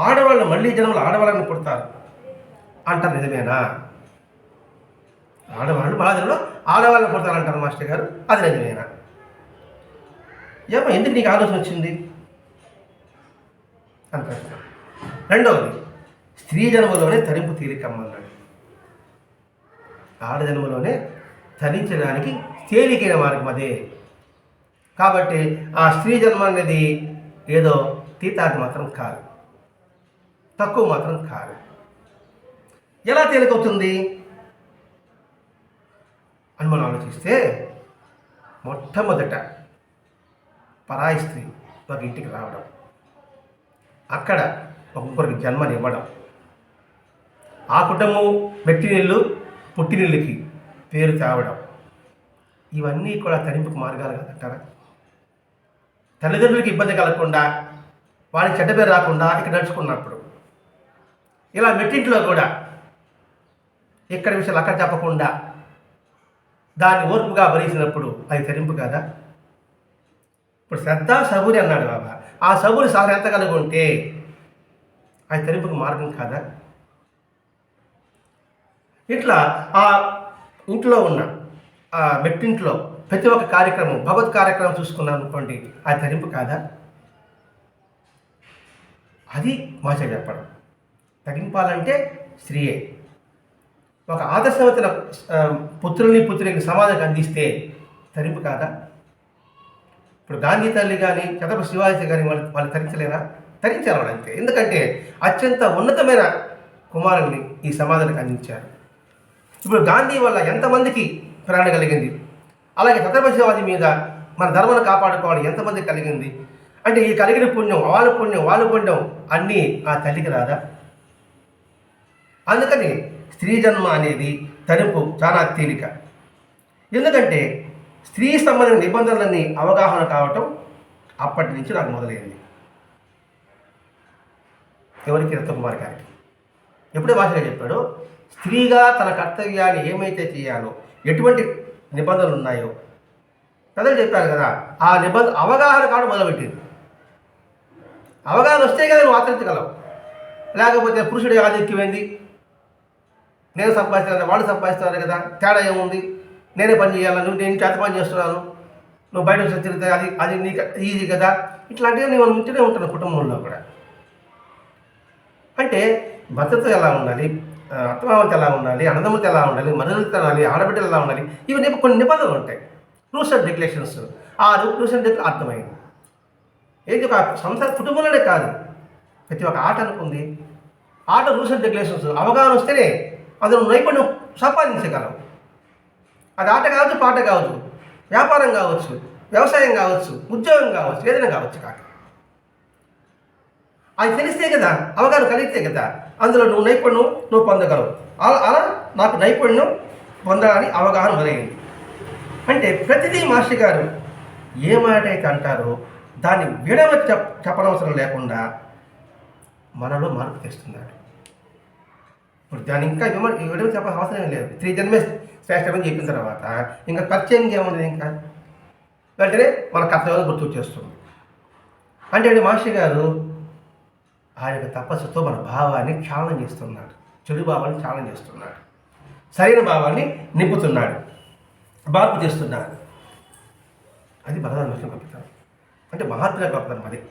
ఆడవాళ్ళు మళ్ళీ జన్మలు ఆడవాళ్ళని పుడతారు. అంటారు నిజమేనా? ఆడవాళ్ళు బాధలో ఆడవాళ్ళని పుడతారంటారు మాస్టర్ గారు. అది నిజమేనా? ఏమో ఎందుకు నీకు ఆలోచన వచ్చింది? అంటారు రెండవది స్త్రీ జన్మలోనే తరింపు తీరికమ్మన్నాడు ఆడ జన్మలోనే తరించడానికి తేలికైన మార్గం అదే. కాబట్టి ఆ స్త్రీ జన్మ అనేది ఏదో తీతాది మాత్రం కాదు. తక్కువ మాత్రం కాదు. ఎలా తేలికవుతుంది? అని మనం ఆలోచిస్తే మొట్టమొదట పరాయి స్త్రీ ఒక ఇంటికి రావడం అక్కడ ఒక్కొక్కరికి జన్మనివ్వడం ఆ కుటుంబం మెట్టినిల్లు పుట్టినిల్లుకి పేరు తేవడం ఇవన్నీ కూడా తరింపుకు మార్గాలు కదంటారా? తల్లిదండ్రులకి ఇబ్బంది కలగకుండా వారికి చెడ్డ పేరు రాకుండా ఇక్కడ నడుచుకున్నప్పుడు ఇలా మెట్టింట్లో కూడా ఇక్కడ విషయాలు అక్కడ చెప్పకుండా దాన్ని ఓర్పుగా భరించినప్పుడు అది తెరింపు కదా? ఇప్పుడు శ్రద్ధ సబూరి అన్నాడు బాబా. ఆ సబూరి సార్ ఎంత కలిగి ఉంటే అది తరింపుకు మార్గం కాదా? ఇట్లా ఆ ఇంట్లో ఉన్న ఆ మెట్టింట్లో ప్రతి ఒక్క కార్యక్రమం భగవత్ కార్యక్రమం చూసుకున్నాం అనుకోండి అది తరింపు కాదా? అది మాచ చెప్పడం. తగింపాలంటే స్త్రీయే. ఒక ఆదర్శవతల పుత్రుల్ని పుత్రులకి సమాజానికి అందిస్తే తరింపు కాదా? ఇప్పుడు గాంధీ తల్లి కానీ ఛత్రపతి శివాజీ కానీ వాళ్ళు వాళ్ళు తరించలేరా? తరించారు వాళ్ళు అంతే. ఎందుకంటే అత్యంత ఉన్నతమైన కుమారుల్ని ఈ సమాజానికి అందించారు. ఇప్పుడు గాంధీ వల్ల ఎంతమందికి ప్రేరణ కలిగింది? అలాగే ఛత్రపతి శివాజీ మీద మన ధర్మాన్ని కాపాడుకోవడం ఎంతమంది కలిగింది? అంటే ఈ కలిగిన పుణ్యం వాళ్ళ పుణ్యం వాళ్ళ పుణ్యం అన్నీ ఆ తల్లికి రాదా? అందుకని స్త్రీ జన్మ అనేది తరింపు చాలా తేలిక ఎందుకంటే స్త్రీ సంబంధించిన నిబంధనలన్నీ అవగాహన కావటం అప్పటి నుంచి నాకు మొదలైంది. ఎవరికి రత్నకుమార్ గారికి? ఎప్పుడే భాషగా చెప్పాడో స్త్రీగా తన కర్తవ్యాన్ని ఏమైతే చేయాలో ఎటువంటి నిబంధనలు ఉన్నాయో. కథలు చెప్పారు కదా ఆ నిబంధన అవగాహన కావడం మొదలుపెట్టింది. అవగాహన వస్తే కదా నువ్వు ఆచరించగలవు లేకపోతే పురుషుడి ఆధిక్యమైంది నేను సంపాదిస్తున్నాను వాళ్ళు సంపాదిస్తున్నారు కదా తేడా ఏముంది? నేనే పని చేయాలి? నువ్వు నేను చేత పని చేస్తున్నాను. నువ్వు బయట వచ్చి తిరిగితే అది అది నీకు ఈజీ కదా? ఇట్లాంటివి నేను ఉంటూనే ఉంటాను కుటుంబంలో కూడా. అంటే భద్రత ఎలా ఉండాలి? ఆ, అత్తమామలతో ఎలా ఉండాలి? అనదమ్మత ఎలా ఉండాలి? మనుషులతో ఉండాలి? ఆడబిడ్డలు ఎలా ఉండాలి? ఇవి కొన్ని నిబంధనలు ఉంటాయి. Rules and regulations. ఆ రూల్స్ అండ్ రెగ్యులేషన్ అర్థమైంది. ఏది ఒక సంసార కుటుంబంలోనే కాదు. ప్రతి ఒక్క ఆట అనుకుంది. ఆట రూల్స్ అండ్ రెగ్యులేషన్స్. అవగాహన వస్తేనే అందులో నైపుణ్యం సంపాదించగలం అది ఆట కావచ్చు పాట కావచ్చు వ్యాపారం కావచ్చు వ్యవసాయం కావచ్చు ఉద్యోగం కావచ్చు ఏదైనా కావచ్చు కాక అది తెలిస్తే కదా అవగాహన కలిగితే కదా అందులో నువ్వు నైపుణ్యం నువ్వు పొందగలవు. అలా అలా నాకు నైపుణ్యం పొందాలని అవగాహన మొదలైంది. అంటే ప్రతిదీ మాస్టర్ గారు ఏ మాట అయితే అంటారో దాన్ని విడవ చెప్ప చెప్పనవసరం లేకుండా మనలో మార్పు తెస్తున్నాడు ఇప్పుడు దాన్ని ఇంకా విమ ఇవ్వడం చెప్పాల్సిన అవసరం లేదు. త్రీ జన్మే శ్రేష్టమని చెప్పిన తర్వాత ఇంకా పరిచయం ఏముండదు ఇంకా? వెంటనే మన కర్తవ్యం గుర్తు చేస్తుంది అంటే అండి మాస్టర్ గారు? ఆ యొక్క తపస్సుతో మన భావాన్ని క్షాళన చేస్తున్నాడు. చెడు భావాన్ని క్షాళన చేస్తున్నాడు. సరైన భావాన్ని నింపుతున్నాడు. మార్పు చేస్తున్నాడు. అది బలదాన గొప్పతనం. అంటే మహాత్మ గొప్పతనం అది.